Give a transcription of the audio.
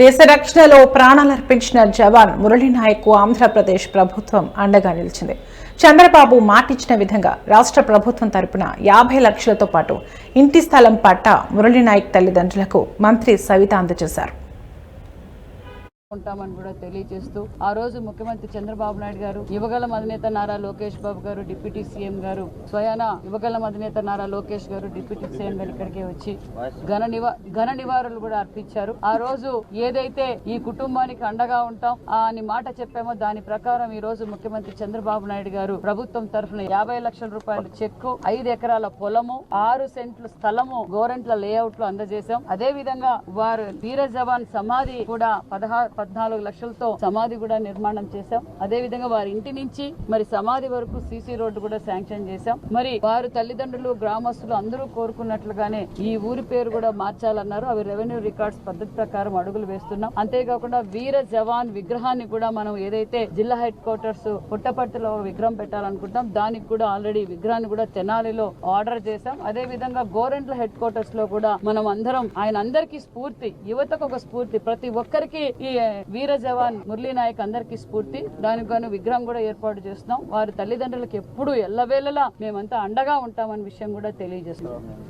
దేశ రక్షణలో ప్రాణాలర్పించిన జవాన్ మురళీనాయక్ ఆంధ్రప్రదేశ్ ప్రభుత్వం అండగా నిలిచింది. చంద్రబాబు మాటిచ్చిన విధంగా రాష్ట్ర ప్రభుత్వం తరపున యాభై లక్షలతో పాటు ఇంటి స్థలం పట్ట మురళీనాయక్ తల్లిదండ్రులకు మంత్రి సవిత అందజేశారు. ఉంటామని కూడా తెలియజేస్తూ ఆ రోజు ముఖ్యమంత్రి చంద్రబాబు నాయుడు గారు యువగల అధినేత నారా లోకేష్ బాబు గారు డిప్యూటీ సీఎం గారు స్వయాన యువగల అధినేత నారా లోకేష్ గారు డిప్యూటీ సీఎం గారు ఇక్కడికే వచ్చి ఘన నివా ఘన నివారణలు కూడా అర్పించారు. ఆ రోజు ఏదైతే ఈ కుటుంబానికి అండగా ఉంటాం అని మాట చెప్పామో దాని ప్రకారం ఈ రోజు ముఖ్యమంత్రి చంద్రబాబు నాయుడు గారు ప్రభుత్వం తరఫున యాభై లక్షల రూపాయల చెక్కు ఐదు ఎకరాల పొలము ఆరు సెంట్ల స్థలము గోరెంట్ల లేఅవుట్లో అందజేశాం. అదే విధంగా వారు వీర జవాన్ సమాధి కూడా పదహారు పద్నాలుగు లక్షలతో సమాధి కూడా నిర్మాణం చేశాం. అదే విధంగా వారి ఇంటి నుంచి మరి సమాధి వరకు సీసీ రోడ్డు కూడా శాంక్షన్ చేశాం. మరి వారు తల్లిదండ్రులు గ్రామస్తులు అందరూ కోరుకున్నట్లుగానే ఈ ఊరి పేరు కూడా మార్చాలన్నారు. అవి రెవెన్యూ రికార్డ్స్ పద్ధతి ప్రకారం అడుగులు వేస్తున్నాం. అంతేకాకుండా వీర జవాన్ విగ్రహాన్ని కూడా మనం ఏదైతే జిల్లా హెడ్ క్వార్టర్స్ పుట్టపర్తిలో విగ్రహం పెట్టాలనుకుంటాం దానికి కూడా ఆల్రెడీ విగ్రహాన్ని కూడా తెనాలిలో ఆర్డర్ చేశాం. అదే విధంగా గోరెంట్ల హెడ్ క్వార్టర్స్లో కూడా మనం అందరం ఆయన అందరికీ స్ఫూర్తి యువతకు ఒక స్ఫూర్తి. ప్రతి ఒక్కరికి ఈ వీర జవాన్ మురళీ నాయక్ అందరికీ స్ఫూర్తి. దానికి గాను విగ్రహం కూడా ఏర్పాటు చేస్తున్నాం. వారి తల్లిదండ్రులకు ఎప్పుడు ఎల్లవేళలా మేమంతా అండగా ఉంటామన్న విషయం కూడా తెలియజేస్తున్నాం.